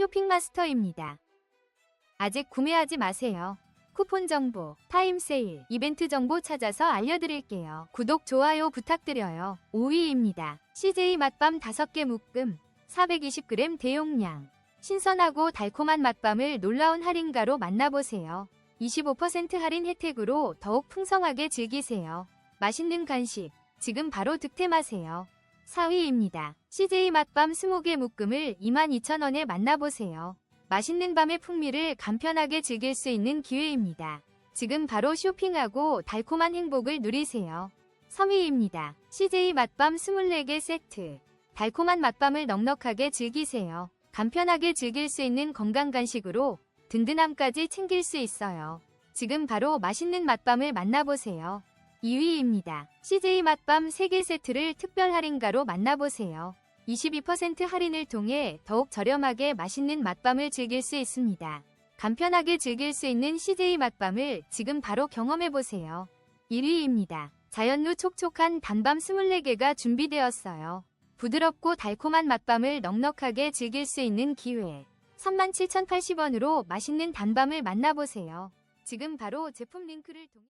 쇼핑마스터입니다. 아직 구매하지 마세요. 쿠폰 정보, 타임 세일, 이벤트 정보 찾아서 알려드릴게요. 구독, 좋아요 부탁드려요. 5위입니다. CJ 맛밤 5개 묶음, 420g 대용량. 신선하고 달콤한 맛밤을 놀라운 할인가로 만나보세요. 25% 할인 혜택으로 더욱 풍성하게 즐기세요. 맛있는 간식, 지금 바로 득템하세요. 4위입니다. CJ 맛밤 20개 묶음을 22,000원에 만나보세요. 맛있는 밤의 풍미를 간편하게 즐길 수 있는 기회입니다. 지금 바로 쇼핑하고 달콤한 행복을 누리세요. 3위입니다. CJ 맛밤 24개 세트. 달콤한 맛밤을 넉넉하게 즐기세요. 간편하게 즐길 수 있는 건강 간식으로 든든함까지 챙길 수 있어요. 지금 바로 맛있는 맛밤을 만나보세요. 2위입니다. CJ 맛밤 3개 세트를 특별 할인가로 만나보세요. 22% 할인을 통해 더욱 저렴하게 맛있는 맛밤을 즐길 수 있습니다. 간편하게 즐길 수 있는 CJ 맛밤을 지금 바로 경험해보세요. 1위입니다. 자연루 촉촉한 단밤 24개가 준비되었어요. 부드럽고 달콤한 맛밤을 넉넉하게 즐길 수 있는 기회. 37,080원으로 맛있는 단밤을 만나보세요. 지금 바로 제품 링크를 통해